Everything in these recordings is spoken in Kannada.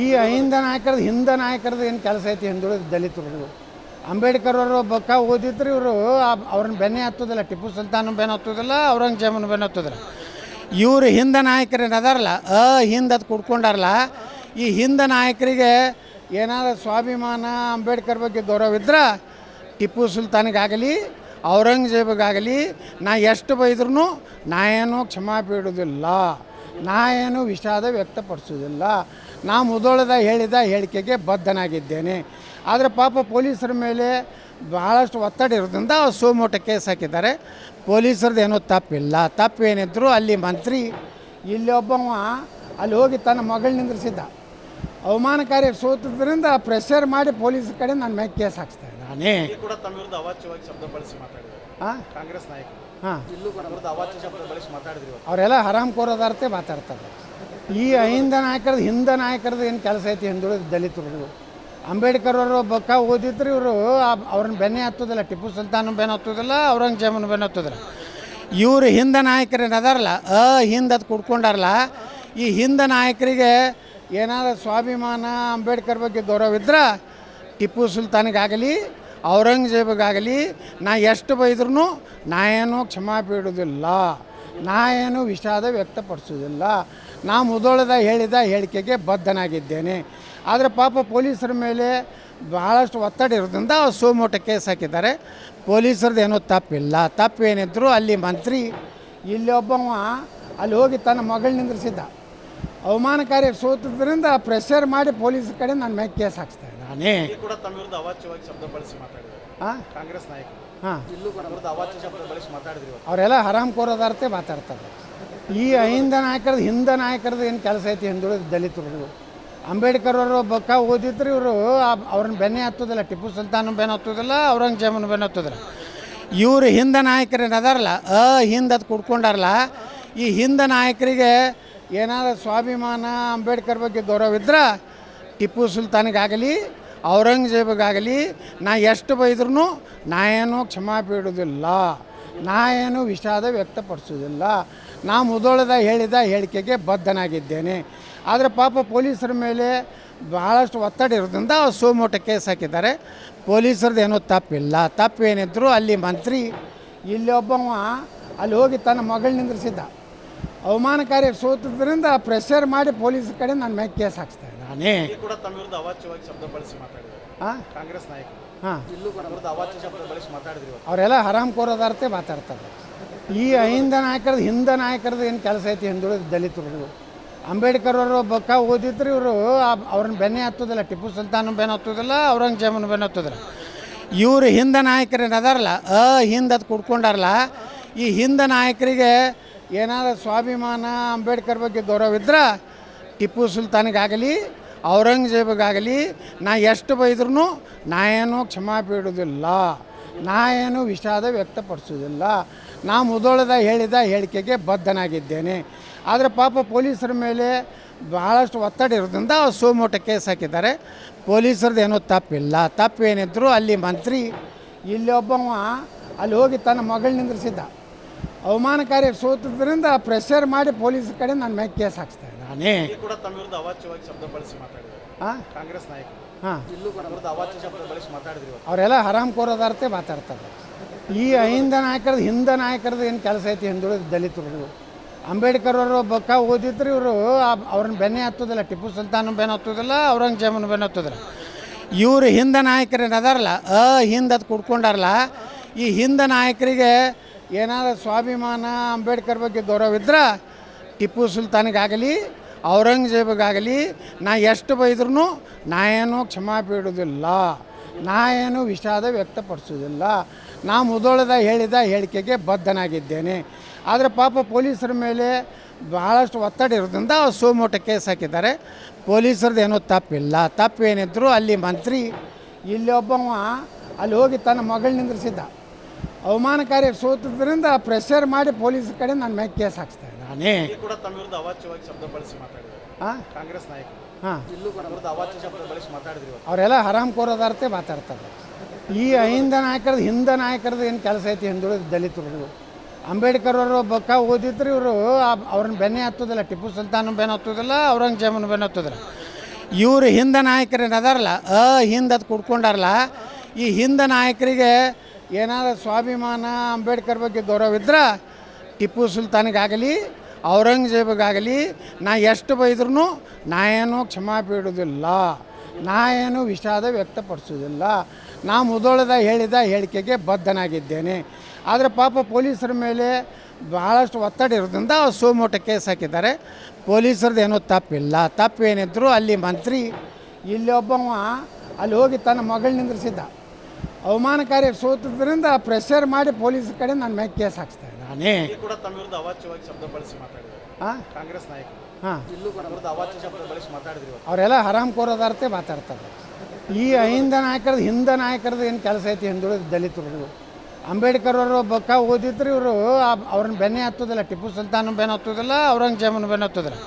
ಈ ಅಹಿಂದ ನಾಯಕರದ್ದು, ಹಿಂದ ನಾಯಕರದ್ದು ಏನು ಕೆಲಸ ಐತಿ ಹಿಂದುಳಿದ ದಲಿತರು ಅಂಬೇಡ್ಕರ್ ಅವರು ಬಕ್ಕ ಓದಿದ್ರು ಇವರು ಅವ್ರನ್ನ ಬೆನ್ನೆ ಹತ್ತೋದಿಲ್ಲ, ಟಿಪ್ಪು ಸುಲ್ತಾನ್ ಬೆನ್ನ ಹತ್ತೋದಿಲ್ಲ, ಔರಂಗಜೇಬನ ಬೆನ್ನ ಹತ್ತೋದಿಲ್ಲ. ಇವರು ಹಿಂದ ನಾಯಕರು ಏನದಾರಲ್ಲ ಅ ಹಿಂದ ಅದು ಕುಡ್ಕೊಂಡಾರಲ್ಲ, ಈ ಹಿಂದ ನಾಯಕರಿಗೆ ಏನಾದ್ರು ಸ್ವಾಭಿಮಾನ, ಅಂಬೇಡ್ಕರ್ ಬಗ್ಗೆ ಗೌರವ ಇದ್ರೆ, ಟಿಪ್ಪು ಸುಲ್ತಾನಿಗಾಗಲಿ, ಔರಂಗಜೇಬಿಗಾಗಲಿ, ನಾ ಎಷ್ಟು ಬೈದ್ರೂ ನಾ ಏನು ಕ್ಷಮಾ ಬೀಡೋದಿಲ್ಲ ನಾ ಏನು ವಿಷಾದ ವ್ಯಕ್ತಪಡಿಸೋದಿಲ್ಲ. ನಾ ಮುದೋಳದ ಹೇಳಿದ ಹೇಳಿಕೆಗೆ ಬದ್ಧನಾಗಿದ್ದೇನೆ. ಆದರೆ ಪಾಪ ಪೊಲೀಸರ ಮೇಲೆ ಭಾಳಷ್ಟು ಒತ್ತಡ ಇರೋದ್ರಿಂದ ಅವ್ರು ಸೋಮೋಟ ಕೇಸ್ ಹಾಕಿದ್ದಾರೆ. ಪೊಲೀಸರದ್ದು ಏನೂ ತಪ್ಪಿಲ್ಲ. ತಪ್ಪೇನಿದ್ರು ಅಲ್ಲಿ ಮಂತ್ರಿ ಇಲ್ಲಿ ಒಬ್ಬವ ಅಲ್ಲಿ ಹೋಗಿ ತನ್ನ ಮಗಳು ನಿಂದ್ರಿಸಿದ್ದ. ಅವಮಾನಕಾರಿ ಸೋತಿದ್ರಿಂದ ಪ್ರೆಷರ್ ಮಾಡಿ ಪೊಲೀಸ್ ಕಡೆ ನನ್ನ ಮೇಲೆ ಕೇಸ್ ಹಾಕ್ಸ್ತಾ ನಾನೇ. ಕಾಂಗ್ರೆಸ್ ನಾಯಕ ಹಾಂ. ಅವರೆಲ್ಲ ಹರಾಮ್ ಕೋರೋದಾರ್ತೆ ಮಾತಾಡ್ತಾರೆ. ಈ ಅಹಿಂದ ನಾಯಕರದ್ದು, ಹಿಂದ ನಾಯಕರದ್ದು ಏನು ಕೆಲಸ ಐತಿ ಹಿಂದುಳಿದ ದಲಿತರು ಅಂಬೇಡ್ಕರ್ ಅವರು ಬಕ್ಕ ಓದಿದ್ರು ಇವರು ಅವ್ರನ್ನ ಬೆನ್ನೆ ಹತ್ತೋದಿಲ್ಲ, ಟಿಪ್ಪು ಸುಲ್ತಾನ್ ಬೆನ್ನ ಹತ್ತೋದಿಲ್ಲ, ಔರಂಗಜೇಬನ ಬೆನ್ನ ಹತ್ತೋದಿಲ್ಲ. ಇವರು ಹಿಂದ ನಾಯಕರು ಏನದಾರಲ್ಲ ಅ ಹಿಂದ ಅದು ಕುಡ್ಕೊಂಡಾರಲ್ಲ, ಈ ಹಿಂದ ನಾಯಕರಿಗೆ ಏನಾದ್ರು ಸ್ವಾಭಿಮಾನ, ಅಂಬೇಡ್ಕರ್ ಬಗ್ಗೆ ಗೌರವ ಇದ್ರೆ, ಟಿಪ್ಪು ಸುಲ್ತಾನಿಗಾಗಲಿ, ಔರಂಗಜೇಬಗಾಗಲಿ, ನಾ ಎಷ್ಟು ಬೈದ್ರೂ ನಾ ಏನೂ ಕ್ಷಮಾ ಬೀಳೋದಿಲ್ಲ ನಾ ಏನು ವಿಷಾದ ವ್ಯಕ್ತಪಡಿಸೋದಿಲ್ಲ ನಾ ಮುದೋಳದ ಹೇಳಿದ ಹೇಳಿಕೆಗೆ ಬದ್ಧನಾಗಿದ್ದೇನೆ. ಆದರೆ ಪಾಪ ಪೊಲೀಸರ ಮೇಲೆ ಭಾಳಷ್ಟು ಒತ್ತಡ ಇರೋದ್ರಿಂದ ಸೋಮೋಟ ಕೇಸ್ ಹಾಕಿದ್ದಾರೆ. ಪೊಲೀಸರದ್ದು ಏನೂ ತಪ್ಪಿಲ್ಲ. ತಪ್ಪೇನಿದ್ರು ಅಲ್ಲಿ ಮಂತ್ರಿ, ಇಲ್ಲಿ ಒಬ್ಬವ, ಅಲ್ಲಿ ಹೋಗಿ ತನ್ನ ಮಗಳು ನಿಂದ್ರಿಸಿದ್ದ. ಅವಮಾನಕಾರಿ ಸೋತಿದ್ರಿಂದ ಪ್ರೆಷರ್ ಮಾಡಿ ಪೊಲೀಸ್ ಕಡೆ ನನ್ನ ಮೇಲೆ ಕೇಸ್ ಹಾಕ್ಸ್ತಾ ನಾನೇ. ಕಾಂಗ್ರೆಸ್ ನಾಯಕರು. ಹಾಂ. ಇಲ್ಲೂ ಕೂಡ ವಿರುದ್ಧ ಅವಾಚ್ಯ ಶಬ್ದ ಬಳಸಿ ಮಾತಾಡಿದ್ರಿ ಇವತ್ತು. ಅವರೆಲ್ಲ ಹರಾಮ್ ಕೋರೋದಾರ್ತೆ ಮಾತಾಡ್ತಾರೆ. ಈ ಅಹಿಂದ ನಾಯಕರದ್ದು ಹಿಂದ ನಾಯಕರದ್ದು ಏನು ಕೆಲಸ ಐತಿ ಹಿಂದುಳಿದ ದಲಿತರು ಅಂಬೇಡ್ಕರ್ ಅವರು ಬಕ್ಕ ಓದಿದ್ರು ಇವರು ಅವ್ರನ್ನ ಬೆನ್ನೆ ಹತ್ತೋದಿಲ್ಲ ಟಿಪ್ಪು ಸುಲ್ತಾನ ಬೆನ್ನ ಹತ್ತೋದಿಲ್ಲ ಔರಂಗಜೇಬನ ಬೆನ್ನ ಹತ್ತೋದಿಲ್ಲ. ಇವರು ಹಿಂದ ನಾಯಕರು ಏನದಾರಲ್ಲ ಅ ಹಿಂದ ಅದು ಕುಡ್ಕೊಂಡಾರಲ್ಲ ಈ ಹಿಂದ ನಾಯಕರಿಗೆ ಏನಾದ್ರೂ ಸ್ವಾಭಿಮಾನ ಅಂಬೇಡ್ಕರ್ ಬಗ್ಗೆ ಗೌರವ ಇದ್ರೆ ಟಿಪ್ಪು ಸುಲ್ತಾನಿಗಾಗಲಿ ಔರಂಗಜೇಬಿಗಾಗಲಿ, ನಾ ಎಷ್ಟು ಬೈದ್ರೂ ನಾ ಏನೂ ಕ್ಷಮಾ ಬಿಡೋದಿಲ್ಲ ನಾ ಏನು ವಿಷಾದ ವ್ಯಕ್ತಪಡಿಸೋದಿಲ್ಲ. ನಾ ಮುದೋಳದ ಹೇಳಿದ ಹೇಳಿಕೆಗೆ ಬದ್ಧನಾಗಿದ್ದೇನೆ. ಆದರೆ ಪಾಪ ಪೊಲೀಸರ ಮೇಲೆ ಭಾಳಷ್ಟು ಒತ್ತಡ ಇರೋದ್ರಿಂದ ಸೋಮೋಟ ಕೇಸ್ ಹಾಕಿದ್ದಾರೆ. ಪೊಲೀಸರದ್ದು ಏನೂ ತಪ್ಪಿಲ್ಲ. ತಪ್ಪೇನಿದ್ರು ಅಲ್ಲಿ ಮಂತ್ರಿ, ಇಲ್ಲಿ ಒಬ್ಬವ ಅಲ್ಲಿ ಹೋಗಿ ತನ್ನ ಮಗಳು ನಿಂದ್ರಿಸಿದ್ದ. ಅವಮಾನಕಾರಿ ಸೋತದ್ರಿಂದ ಪ್ರೆಷರ್ ಮಾಡಿ ಪೊಲೀಸ್ ಕಡೆ ನನ್ನ ಮೇಲೆ ಕೇಸ್ ಹಾಕ್ಸ್ತಾರೆ ನಾನೇ ಇಲ್ಲಿ ಕೂಡ ತಮ್ಮ ವಿರುದ್ಧ ಅವಾಚ್ಯವಾಗಿ ಶಬ್ದ ಬಳಸಿ ಮಾತಾಡಿದ್ರು. ಹಾಂ? ಕಾಂಗ್ರೆಸ್ ನಾಯಕರು. ಹಾಂ. ಇಲ್ಲೂ ಕೂಡ ವಿರುದ್ಧ ಅವಾಚ್ಯ ಶಬ್ದ ಬಳಸಿ ಮಾತಾಡಿದ್ರು ಇವತ್ತು. ಅವರೆಲ್ಲ ಹರಾಮ್ ಕೋರೋದಾರ್ತೆ ಮಾತಾಡ್ತಾರೆ. ಈ ಅಹಿಂದ ನಾಯಕರದ್ದು ಹಿಂದ ನಾಯಕರದ್ದು ಏನು ಕೆಲಸ ಐತಿ ಹಿಂದುಳಿದ ದಲಿತರು ಅಂಬೇಡ್ಕರ್ ಅವರು ಬಕ್ಕ ಓದಿದ್ರು ಇವರು ಅವ್ರನ್ನ ಬೆನ್ನೆ ಹತ್ತೋದಿಲ್ಲ ಟಿಪ್ಪು ಸುಲ್ತಾನ್ ಬೆನ್ನ ಹತ್ತೋದಿಲ್ಲ ಔರಂಗಜೇಬನ ಬೆನ್ನ ಹತ್ತೋದಿಲ್ಲ. ಇವರು ಹಿಂದ ನಾಯಕರು ಏನದಾರಲ್ಲ ಅ ಹಿಂದ ಅದು ಕುಡ್ಕೊಂಡಾರಲ್ಲ ಈ ಹಿಂದ ನಾಯಕರಿಗೆ ಏನಾದ್ರು ಸ್ವಾಭಿಮಾನ, ಅಂಬೇಡ್ಕರ್ ಬಗ್ಗೆ ಗೌರವ ಇದ್ರೆ ಟಿಪ್ಪು ಸುಲ್ತಾನಿಗಾಗಲಿ ಔರಂಗಜೇಬಿಗಾಗಲಿ, ನಾ ಎಷ್ಟು ಬೈದ್ರೂ ನಾ ಏನು ಕ್ಷಮಾ ಬೀಡುವುದಿಲ್ಲ ನಾ ಏನು ವಿಷಾದ ವ್ಯಕ್ತಪಡಿಸೋದಿಲ್ಲ ನಾ ಮುದೋಳದ ಹೇಳಿದ ಹೇಳಿಕೆಗೆ ಬದ್ಧನಾಗಿದ್ದೇನೆ. ಆದರೆ ಪಾಪ ಪೊಲೀಸರ ಮೇಲೆ ಭಾಳಷ್ಟು ಒತ್ತಡ ಇರೋದ್ರಿಂದ ಸೋಮೋಟ ಕೇಸ್ ಹಾಕಿದ್ದಾರೆ. ಪೊಲೀಸರದ್ದು ಏನೂ ತಪ್ಪಿಲ್ಲ. ತಪ್ಪೇನಿದ್ರು ಅಲ್ಲಿ ಮಂತ್ರಿ, ಇಲ್ಲಿ ಒಬ್ಬವ ಅಲ್ಲಿ ಹೋಗಿ ತನ್ನ ಮಗಳು ನಿಂದ್ರಿಸಿದ್ದ. ಅವಮಾನಕಾರಿ ಸೋತದ್ರಿಂದ ಪ್ರೆಷರ್ ಮಾಡಿ ಪೊಲೀಸ್ ಕಡೆ ನನ್ನ ಮೇಲೆ ಕೇಸ್ ಹಾಕ್ಸ್ತಾರೆ ನಾನೇ ಇಲ್ಲಿ ಕೂಡ ತಮ್ಮ ವಿರುದ್ಧ ಅವಾಚ್ಯವಾಗಿ ಶಬ್ದ ಬಳಸಿ ಮಾತಾಡಿದ್ರು. ಹಾಂ? ಕಾಂಗ್ರೆಸ್ ನಾಯಕರು. ಹಾಂ. ಇಲ್ಲೂ ಕೂಡ ವಿರುದ್ಧ ಅವಾಚ್ಯ ಶಬ್ದ ಬಳಸಿ ಮಾತಾಡಿದ್ರು ಇವತ್ತು. ಅವರೆಲ್ಲ ಹರಾಮ್ ಕೋರೋದಾರ್ತೆ ಮಾತಾಡ್ತಾರೆ. ಈ ಅಹಿಂದ ನಾಯಕರದ್ದು ಹಿಂದ ನಾಯಕರದ್ದು ಏನು ಕೆಲಸ ಐತಿ ಹಿಂದುಳಿದ ದಲಿತರು ಅಂಬೇಡ್ಕರ್ ಅವರು ಬಕ್ಕ ಓದಿದ್ರು ಇವರು ಅವ್ರನ್ನ ಬೆನ್ನೆ ಹತ್ತೋದಿಲ್ಲ ಟಿಪ್ಪು ಸುಲ್ತಾನ್ ಬೆನ್ನ ಹತ್ತೋದಿಲ್ಲ ಔರಂಗಜೇಬನ ಬೆನ್ನ ಹತ್ತೋದಿಲ್ಲ. ಇವರು ಹಿಂದ ನಾಯಕರು ಏನದಾರಲ್ಲ ಅ ಹಿಂದ ಅದು ಕುಡ್ಕೊಂಡಾರಲ್ಲ ಈ ಹಿಂದ ನಾಯಕರಿಗೆ ಏನಾದ್ರು ಸ್ವಾಭಿಮಾನ, ಅಂಬೇಡ್ಕರ್ ಬಗ್ಗೆ ಗೌರವ ಇದ್ರೆ ಟಿಪ್ಪು ಸುಲ್ತಾನಿಗಾಗಲಿ ಔರಂಗಜೇಬಿಗಾಗಲಿ, ನಾ ಎಷ್ಟು ಬೈದ್ರೂ ನಾ ಏನು ಕ್ಷಮಾ ಬೀಡೋದಿಲ್ಲ ನಾ ಏನು ವಿಷಾದ ವ್ಯಕ್ತಪಡಿಸೋದಿಲ್ಲ ನಾ ಮುದೋಳದ ಹೇಳಿದ ಹೇಳಿಕೆಗೆ ಬದ್ಧನಾಗಿದ್ದೇನೆ. ಆದರೆ ಪಾಪ ಪೊಲೀಸರ ಮೇಲೆ ಭಾಳಷ್ಟು ಒತ್ತಡ ಇರೋದ್ರಿಂದ ಸೋಮೋಟ ಕೇಸ್ ಹಾಕಿದ್ದಾರೆ. ಪೊಲೀಸರದ್ದು ಏನೂ ತಪ್ಪಿಲ್ಲ. ತಪ್ಪೇನಿದ್ರು ಅಲ್ಲಿ ಮಂತ್ರಿ, ಇಲ್ಲಿ ಒಬ್ಬವ ಅಲ್ಲಿ ಹೋಗಿ ತನ್ನ ಮಗಳು ನಿಂದ್ರಿಸಿದ್ದ. ಅವಮಾನಕಾರಿ ಸೋತದ್ರಿಂದ ಪ್ರೆಷರ್ ಮಾಡಿ ಪೊಲೀಸ್ ಕಡೆ ನನ್ನ ಮೇಲೆ ಕೇಸ್ ಹಾಕ್ಸ್ತಾರೆ ನಾನೇ ಕೂಡ ತಮ್ಮ ವಿರುದ್ಧ ಅವಾಚ್ಯವಾಗಿ ಶಬ್ದ ಬಳಸಿ ಮಾತಾಡಿದ್ರು. ಹಾಂ ಕಾಂಗ್ರೆಸ್ ನಾಯಕರು. ಹಾಂ. ಇಲ್ಲೂ ಕೂಡ ವಿರುದ್ಧ ಅವಾಚ್ಯ ಶಬ್ದ ಬಳಸಿ ಮಾತಾಡಿದ್ರು ಇವತ್ತು. ಅವರೆಲ್ಲ ಹರಾಮ್ ಕೋರೋದಾರ್ತೆ ಮಾತಾಡ್ತಾರೆ. ಈ ಅಹಿಂದ ನಾಯಕರದ್ದು ಹಿಂದ ನಾಯಕರದ್ದು ಏನು ಕೆಲಸ ಐತಿ ಹಿಂದುಳಿದ ದಲಿತರು ಅಂಬೇಡ್ಕರ್ ಅವರು ಬಕ್ಕ ಓದಿದ್ರು ಇವರು ಅವ್ರನ್ನ ಬೆನ್ನೆ ಹತ್ತೋದಿಲ್ಲ ಟಿಪ್ಪು ಸುಲ್ತಾನ್ ಬೆನ್ನ ಹತ್ತೋದಿಲ್ಲ ಔರಂಗಜೇಬನ ಬೆನ್ನ ಹತ್ತೋದಿಲ್ಲ. ಇವರು ಹಿಂದ ನಾಯಕರು ಅದಾರಲ್ಲ ಅ ಹಿಂದ ಕುಡ್ಕೊಂಡಾರಲ್ಲ ಈ ಹಿಂದ ನಾಯಕರಿಗೆ ಏನಾದ್ರು ಸ್ವಾಭಿಮಾನ ಅಂಬೇಡ್ಕರ್ ಬಗ್ಗೆ ಗೌರವ ಇದ್ರೆ ಟಿಪ್ಪು ಸುಲ್ತಾನಿಗಾಗಲಿ ಔರಂಗಜೇಬಿಗಾಗಲಿ, ನಾ ಎಷ್ಟು ಬೈದ್ರೂ ನಾ ಏನು ಕ್ಷಮಾ ಬೀಡುವುದಿಲ್ಲ ನಾ ಏನು ವಿಷಾದ ವ್ಯಕ್ತಪಡಿಸೋದಿಲ್ಲ ನಾ ಮುದೋಳದ ಹೇಳಿದ ಹೇಳಿಕೆಗೆ ಬದ್ಧನಾಗಿದ್ದೇನೆ. ಆದರೆ ಪಾಪ ಪೊಲೀಸರ ಮೇಲೆ ಭಾಳಷ್ಟು ಒತ್ತಡ ಇರೋದ್ರಿಂದ ಸೋಮೋಟ ಕೇಸ್ ಹಾಕಿದ್ದಾರೆ. ಪೊಲೀಸರದ್ದು ಏನೂ ತಪ್ಪಿಲ್ಲ. ತಪ್ಪೇನಿದ್ರು ಅಲ್ಲಿ ಮಂತ್ರಿ, ಇಲ್ಲಿ ಒಬ್ಬವ ಅಲ್ಲಿ ಹೋಗಿ ತನ್ನ ಮಗಳು ನಿಂದ್ರಿಸಿದ್ದ. ಅವಮಾನಕಾರಿ ಸೋತದ್ರಿಂದ ಪ್ರೆಷರ್ ಮಾಡಿ ಪೊಲೀಸ್ ಕಡೆ ನನ್ನ ಮೇಲೆ ಕೇಸ್ ಹಾಕ್ಸ್ತಾ ನಾನೇ ಇಲ್ಲಿ ಕೂಡ ತಮ್ಮ ವಿರುದ್ಧ ಅವಾಚ್ಯವಾಗಿ ಶಬ್ದ ಬಳಸಿ ಮಾತಾಡಿದ್ರು. ಹಾಂ? ಕಾಂಗ್ರೆಸ್ ನಾಯಕರು. ಹಾಂ. ಇಲ್ಲೂ ಕೂಡ ವಿರುದ್ಧ ಅವಾಚ್ಯ ಶಬ್ದ ಬಳಸಿ ಮಾತಾಡಿದ್ರು ಇವತ್ತು ಅವರೆಲ್ಲ ಹರಾಮ್ ಕೋರೋದಾರ್ತೆ ಮಾತಾಡ್ತಾರೆ. ಈ ಅಹಿಂದ ನಾಯಕರದ್ದು ಹಿಂದ ನಾಯಕರದ್ದು ಏನು ಕೆಲಸ ಐತಿ ಹಿಂದುಳಿದ ದಲಿತರು ಅಂಬೇಡ್ಕರ್ ಅವರು ಬಕ್ಕ ಓದಿದ್ರು ಇವರು ಅವ್ರನ್ನ ಬೆನ್ನೆ ಹತ್ತೋದಿಲ್ಲ ಟಿಪ್ಪು ಸುಲ್ತಾನ್ ಬೆನ್ನ ಹತ್ತೋದಿಲ್ಲ ಔರಂಗಜೇಬನ ಬೆನ್ನ ಹತ್ತೋದಿಲ್ಲ.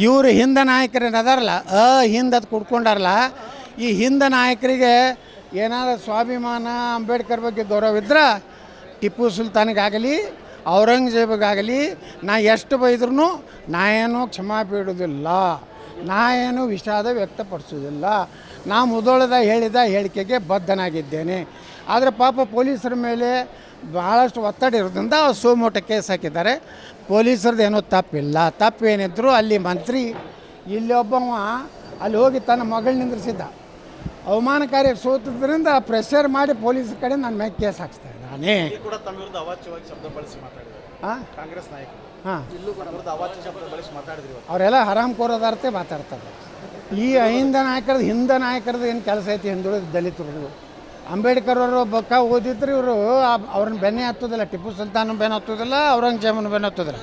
ಇವರು ಹಿಂದ ನಾಯಕರು ಏನದಾರಲ್ಲ ಅ ಹಿಂದ ಅದು ಕುಡ್ಕೊಂಡಾರಲ್ಲ ಈ ಹಿಂದ ನಾಯಕರಿಗೆ ಏನಾದ್ರು ಸ್ವಾಭಿಮಾನ ಅಂಬೇಡ್ಕರ್ ಬಗ್ಗೆ ಗೌರವ ಇದ್ರೆ ಟಿಪ್ಪು ಸುಲ್ತಾನಿಗಾಗಲಿ ಔರಂಗಜೇಬಿಗಾಗಲಿ, ನಾ ಎಷ್ಟು ಬೈದ್ರೂ ನಾ ಏನು ಕ್ಷಮಾ ಬೀಡುವುದಿಲ್ಲ ನಾ ಏನು ವಿಷಾದ ವ್ಯಕ್ತಪಡಿಸೋದಿಲ್ಲ ನಾ ಮುದೋಳದ ಹೇಳಿದ ಹೇಳಿಕೆಗೆ ಬದ್ಧನಾಗಿದ್ದೇನೆ. ಆದರೆ ಪಾಪ ಪೊಲೀಸರ ಮೇಲೆ ಭಾಳಷ್ಟು ಒತ್ತಡ ಇರೋದ್ರಿಂದ ಸೋಮೋಟ ಕೇಸ್ ಹಾಕಿದ್ದಾರೆ. ಪೊಲೀಸರದ್ದು ಏನೂ ತಪ್ಪಿಲ್ಲ. ತಪ್ಪೇನಿದ್ರು ಅಲ್ಲಿ ಮಂತ್ರಿ, ಇಲ್ಲಿ ಒಬ್ಬವ ಅಲ್ಲಿ ಹೋಗಿ ತನ್ನ ಮಗಳು ನಿಂದ್ರಿಸಿದ್ದ. ಅವಮಾನಕಾರಿ ಸೋತದ್ರಿಂದ ಪ್ರೆಷರ್ ಮಾಡಿ ಪೊಲೀಸ್ ಕಡೆ ನನ್ನ ಮೇಲೆ ಕೇಸ್ ಹಾಕ್ಸ್ತಾ ನಾನೇ ಇಲ್ಲಿ ಕೂಡ ತಮ್ಮ ವಿರುದ್ಧ ಅವಾಚ್ಯವಾಗಿ ಶಬ್ದ ಬಳಸಿ ಮಾತಾಡಿದ್ರು. ಹಾಂ? ಕಾಂಗ್ರೆಸ್ ನಾಯಕರು. ಹಾಂ. ಇಲ್ಲೂ ಕೂಡ ವಿರುದ್ಧ ಅವಾಚ್ಯ ಶಬ್ದ ಬಳಸಿ ಮಾತಾಡಿದ್ರು ಇವತ್ತು ಅವರೆಲ್ಲ ಹರಾಮ್ ಕೋರೋದಾರ್ತೆ ಮಾತಾಡ್ತಾರೆ. ಈ ಅಹಿಂದ ನಾಯಕರದ್ದು ಹಿಂದ ನಾಯಕರದ್ದು ಏನು ಕೆಲಸ ಐತಿ ಹಿಂದುಳಿದ ದಲಿತರು ಅಂಬೇಡ್ಕರ್ ಅವರು ಬಕ್ಕ ಓದಿದ್ರು ಇವರು ಅವ್ರನ್ನ ಬೆನ್ನೆ ಹತ್ತೋದಿಲ್ಲ ಟಿಪ್ಪು ಸುಲ್ತಾನ್ ಬೆನ್ನ ಹತ್ತೋದಿಲ್ಲ ಔರಂಗಜೇಬನ ಬೆನ್ನ ಹತ್ತೋದಿಲ್ಲ.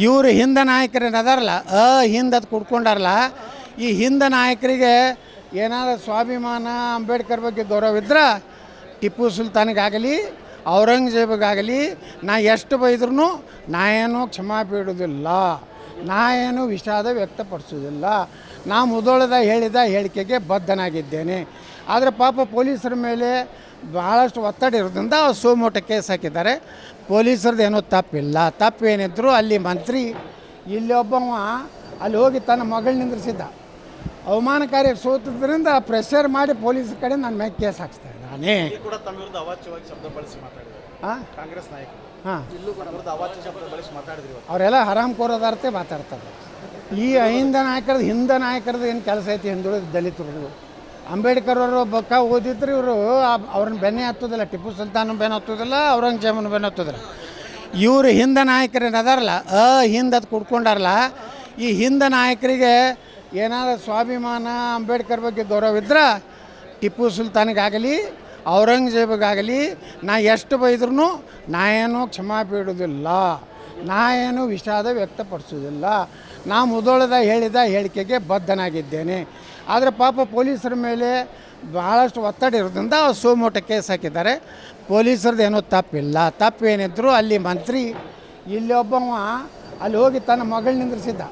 ಇವರು ಹಿಂದ ನಾಯಕರು ಏನದಾರಲ್ಲ ಅ ಹಿಂದ ಅದು ಕುಡ್ಕೊಂಡಾರಲ್ಲ ಈ ಹಿಂದ ನಾಯಕರಿಗೆ ಏನಾದ್ರು ಸ್ವಾಭಿಮಾನ, ಅಂಬೇಡ್ಕರ್ ಬಗ್ಗೆ ಗೌರವ ಇದ್ರೆ ಟಿಪ್ಪು ಸುಲ್ತಾನಿಗಾಗಲಿ ಔರಂಗಜೇಬಿಗಾಗಲಿ, ನಾ ಎಷ್ಟು ಬೈದ್ರೂ ನಾ ಏನು ಕ್ಷಮಾ ಬೀಡುವುದಿಲ್ಲ ನಾ ಏನು ವಿಷಾದ ವ್ಯಕ್ತಪಡಿಸೋದಿಲ್ಲ ನಾ ಮುದೋಳದ ಹೇಳಿದ ಹೇಳಿಕೆಗೆ ಬದ್ಧನಾಗಿದ್ದೇನೆ. ಆದರೆ ಪಾಪ ಪೊಲೀಸರ ಮೇಲೆ ಭಾಳಷ್ಟು ಒತ್ತಡ ಇರೋದ್ರಿಂದ ಸೋಮೋಟ ಕೇಸ್ ಹಾಕಿದ್ದಾರೆ. ಪೊಲೀಸರದ್ದು ಏನೂ ತಪ್ಪಿಲ್ಲ. ತಪ್ಪೇನಿದ್ರು ಅಲ್ಲಿ ಮಂತ್ರಿ, ಇಲ್ಲಿ ಒಬ್ಬವ ಅಲ್ಲಿ ಹೋಗಿ ತನ್ನ ಮಗಳು ನಿಂದ್ರಿಸಿದ್ದ. ಅವಮಾನಕಾರಿ ಸೋತದ್ರಿಂದ ಪ್ರೆಷರ್ ಮಾಡಿ ಪೊಲೀಸ್ ಕಡೆ ನನ್ನ ಮೇಲೆ ಕೇಸ್ ಹಾಕ್ಸ್ತಾರೆ ನಾನೇ ಇಲ್ಲಿ ಕೂಡ ತಮ್ಮ ವಿರುದ್ಧ ಅವಾಚ್ಯವಾಗಿ ಶಬ್ದ ಬಳಸಿ ಮಾತಾಡಿದ್ರು. ಹಾಂ? ಕಾಂಗ್ರೆಸ್ ನಾಯಕರು. ಹಾಂ. ಇಲ್ಲೂ ಕೂಡ ವಿರುದ್ಧ ಅವಾಚ್ಯ ಶಬ್ದ ಬಳಸಿ ಮಾತಾಡಿದ್ರು ಇವತ್ತು ಅವರೆಲ್ಲ ಹರಾಮ್ ಕೋರೋದಾರ್ತೆ ಮಾತಾಡ್ತಾರೆ. ಈ ಅಹಿಂದ ನಾಯಕರದ್ದು ಹಿಂದ ನಾಯಕರದ್ದು ಏನು ಕೆಲಸ ಐತಿ ಹಿಂದುಳಿದ ದಲಿತರು ಅಂಬೇಡ್ಕರ್ ಅವರು ಬಕ್ಕ ಓದಿದ್ರು ಇವರು ಅವ್ರನ್ನ ಬೆನ್ನೆ ಹತ್ತೋದಿಲ್ಲ ಟಿಪ್ಪು ಸುಲ್ತಾನ್ ಬೆನ್ನ ಹತ್ತೋದಿಲ್ಲ ಔರಂಗಜೇಬನ ಬೆನ್ನ ಹತ್ತೋದಿಲ್ಲ. ಇವರು ಹಿಂದ ನಾಯಕರು ಏನದಾರಲ್ಲ ಅ ಹಿಂದ ಅದು ಕುಡ್ಕೊಂಡಾರಲ್ಲ ಈ ಹಿಂದ ನಾಯಕರಿಗೆ ಏನಾದ್ರು ಸ್ವಾಭಿಮಾನ, ಅಂಬೇಡ್ಕರ್ ಬಗ್ಗೆ ಗೌರವ ಇದ್ರೆ ಟಿಪ್ಪು ಸುಲ್ತಾನಿಗಾಗಲಿ ಔರಂಗಜೇಬಿಗಾಗಲಿ, ನಾ ಎಷ್ಟು ಬೈದ್ರೂ ನಾ ಏನು ಕ್ಷಮಾ ಬೀಡುವುದಿಲ್ಲ ನಾ ಏನು ವಿಷಾದ ವ್ಯಕ್ತಪಡಿಸೋದಿಲ್ಲ ನಾ ಮುದೋಳದ ಹೇಳಿದ ಹೇಳಿಕೆಗೆ ಬದ್ಧನಾಗಿದ್ದೇನೆ. ಆದರೆ ಪಾಪ ಪೊಲೀಸರ ಮೇಲೆ ಭಾಳಷ್ಟು ಒತ್ತಡ ಇರೋದ್ರಿಂದ ಸೋಮೋಟ ಕೇಸ್ ಹಾಕಿದ್ದಾರೆ. ಪೊಲೀಸರದ್ದು ಏನೂ ತಪ್ಪಿಲ್ಲ. ತಪ್ಪೇನಿದ್ರು ಅಲ್ಲಿ ಮಂತ್ರಿ, ಇಲ್ಲಿ ಒಬ್ಬವ ಅಲ್ಲಿ ಹೋಗಿ ತನ್ನ ಮಗಳು ನಿಂದ್ರಿಸಿದ್ದ.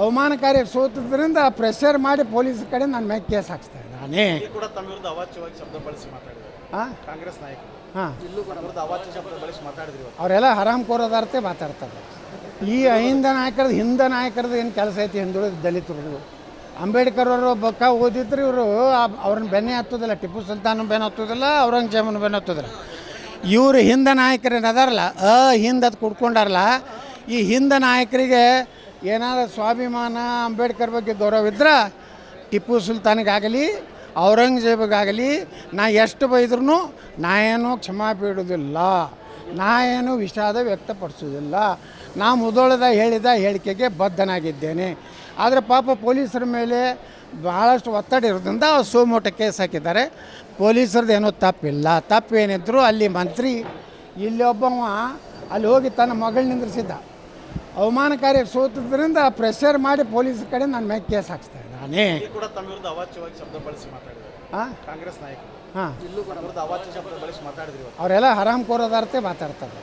ಅವಮಾನಕಾರಿ ಸೋತದ್ರಿಂದ ಪ್ರೆಷರ್ ಮಾಡಿ ಪೊಲೀಸ್ ಕಡೆ ನನ್ನ ಮೇಲೆ ಕೇಸ್ ಹಾಕ್ಸ್ತಾರೆ ನಾನೇ ಇಲ್ಲಿ ಕೂಡ ತಮ್ಮ ವಿರುದ್ಧ ಅವಾಚ್ಯವಾಗಿ ಶಬ್ದ ಬಳಸಿ ಮಾತಾಡಿದ್ರು. ಹಾಂ? ಕಾಂಗ್ರೆಸ್ ನಾಯಕರು. ಹಾಂ. ಇಲ್ಲೂ ಕೂಡ ವಿರುದ್ಧ ಅವಾಚ್ಯ ಶಬ್ದ ಬಳಸಿ ಮಾತಾಡಿದ್ರು ಇವತ್ತು ಅವರೆಲ್ಲ ಹರಾಮ್ ಕೋರೋದಾರ್ತೆ ಮಾತಾಡ್ತಾರೆ. ಈ ಅಹಿಂದ ನಾಯಕರದ್ದು ಹಿಂದ ನಾಯಕರದ್ದು ಏನು ಕೆಲಸ ಐತಿ ಹಿಂದುಳಿದ ದಲಿತರು ಅಂಬೇಡ್ಕರ್ ಅವರು ಬಕ್ಕ ಓದಿದ್ರು ಇವರು ಅವ್ರನ್ನ ಬೆನ್ನೆ ಹತ್ತೋದಿಲ್ಲ ಟಿಪ್ಪು ಸುಲ್ತಾನ್ ಬೆನ್ನ ಹತ್ತೋದಿಲ್ಲ ಔರಂಗಜೇಬನ ಬೆನ್ನ ಹತ್ತೋದಿಲ್ಲ. ಇವರು ಹಿಂದ ನಾಯಕರು ಏನದಾರಲ್ಲ ಅ ಹಿಂದ ಕುಡ್ಕೊಂಡಾರಲ್ಲ ಈ ಹಿಂದ ನಾಯಕರಿಗೆ ಏನಾದ್ರು ಸ್ವಾಭಿಮಾನ ಅಂಬೇಡ್ಕರ್ ಬಗ್ಗೆ ಗೌರವ ಇದ್ರೆ ಟಿಪ್ಪು ಸುಲ್ತಾನಿಗಾಗಲಿ ಔರಂಗಜೇಬಿಗಾಗಲಿ, ನಾ ಎಷ್ಟು ಬೈದ್ರೂ ನಾ ಏನು ಕ್ಷಮಾ ಬೀಡುವುದಿಲ್ಲ ನಾ ಏನು ವಿಷಾದ ವ್ಯಕ್ತಪಡಿಸೋದಿಲ್ಲ ನಾ ಮುದೋಳದ ಹೇಳಿದ ಹೇಳಿಕೆಗೆ ಬದ್ಧನಾಗಿದ್ದೇನೆ. ಆದರೆ ಪಾಪ ಪೊಲೀಸರ ಮೇಲೆ ಭಾಳಷ್ಟು ಒತ್ತಡ ಇರೋದ್ರಿಂದ ಸೋಮೋಟ ಕೇಸ್ ಹಾಕಿದ್ದಾರೆ. ಪೊಲೀಸರದ್ದು ಏನೂ ತಪ್ಪಿಲ್ಲ. ತಪ್ಪೇನಿದ್ರು ಅಲ್ಲಿ ಮಂತ್ರಿ, ಇಲ್ಲಿ ಒಬ್ಬವ ಅಲ್ಲಿ ಹೋಗಿ ತನ್ನ ಮಗಳು ನಿಂದ್ರಿಸಿದ್ದ. ಅವಮಾನಕಾರಿ ಸೋತದ್ರಿಂದ ಪ್ರೆಷರ್ ಮಾಡಿ ಪೊಲೀಸ್ ಕಡೆ ನನ್ನ ಮೇಲೆ ಕೇಸ್ ಹಾಕ್ಸ್ತಾರೆ ನಾನೇ ಇಲ್ಲಿ ಕೂಡ ತಮ್ಮ ವಿರುದ್ಧ ಅವಾಚ್ಯವಾಗಿ ಶಬ್ದ ಬಳಸಿ ಮಾತಾಡಿದ್ರು. ಹಾಂ? ಕಾಂಗ್ರೆಸ್ ನಾಯಕರು. ಹಾಂ. ಇಲ್ಲೂ ಕೂಡ ವಿರುದ್ಧ ಅವಾಚ್ಯ ಶಬ್ದ ಬಳಸಿ ಮಾತಾಡಿದ್ರು ಇವತ್ತು ಅವರೆಲ್ಲ ಹರಾಮ್ ಕೋರೋದಾರ್ತೆ ಮಾತಾಡ್ತಾರೆ.